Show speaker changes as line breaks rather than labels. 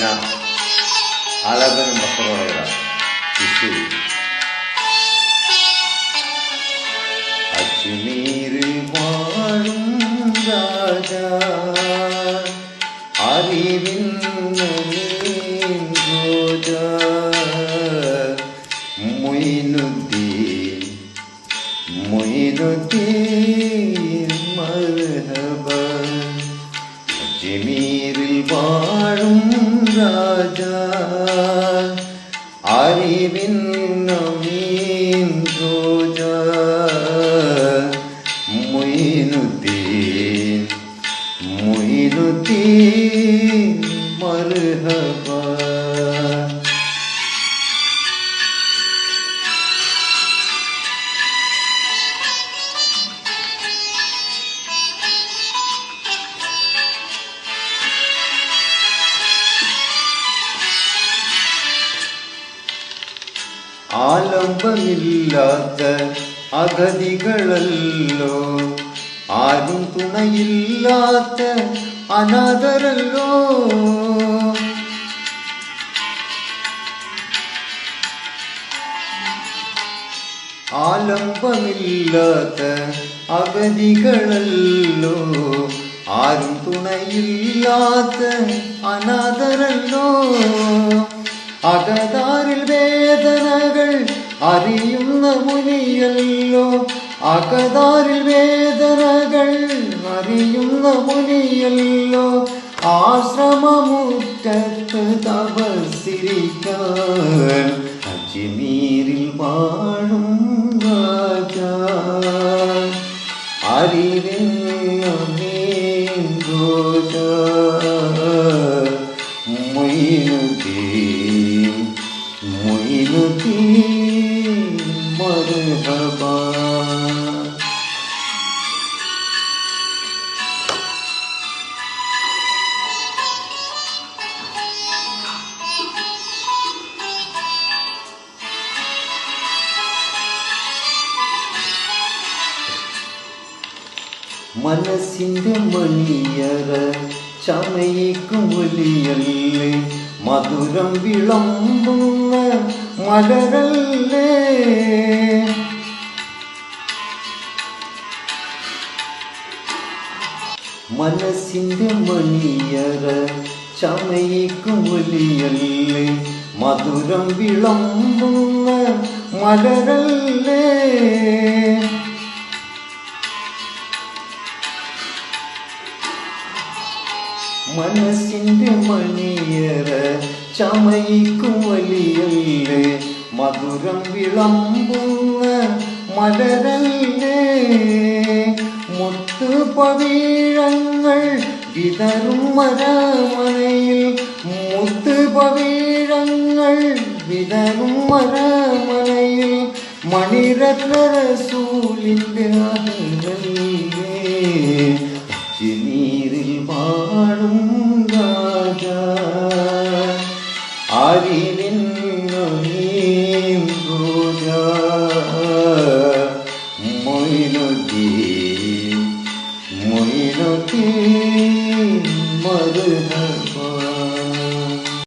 ದಿನ ಆರಾಧನೆ ಮಕ್ಕಳೊಳಗ ಇಷ್ಟು அச்சுமீர் வாழும் ராஜா அறிவின் ரோஜா மொயினுத்தீன் மொயினுத்தீன் மருதா நீரில் வாழும் ராஜா. அறிவின் நவீன் ரோஜா. மொயினுத்தீன் மொயினுத்தீன் மருகபா. ആലംബമില്ലാത്ത അഗതികളല്ലോ. ആരും തുണയില്ലാത്ത അനാഥരല്ലോ. ആലംബമില്ലാത്ത അഗതികളല്ലോ. ആരും തുണയില്ലാത്ത അനാഥരല്ലോ. അകതാരിൽ വേദനകൾ അറിയുന്ന മുനിയല്ലോ. അകതാരിൽ വേദനകൾ അറിയുന്ന മുനിയല്ലോ. ആശ്രമമുറ്റത്ത് തപസ്സിരിക്കാൻ അജ്മീരിൽ വാഴും രാജ അറിവിൻ മൊയ്നുദ്ദീൻ മനസ്സിന്റെ മണിയറ ചമയിക്കും ഒലിയല്ലേ മധുരം വിളമ്പുന്ന മലരല്ലേ മനസ്സിന്റെ മണിയറ ചമയിക്കും ഒലിയല്ലേ മധുരം വിളമ്പുന്ന മലരല്ലേ മനസ്സിന്റെ മണിയറ ചമയിക്കും വലിയല്ലേ? മധുരം വിളമ്പുന്ന മലരല്ലേ? മുത്തു പവീഴങ്ങൾ വിതറും മരമനയിൽ മുത്ത് പവീഴങ്ങൾ വിതറും മരമനയിൽ മണിരത്ന Kalbinin mühim duca Muinuddin, Muinuddin madına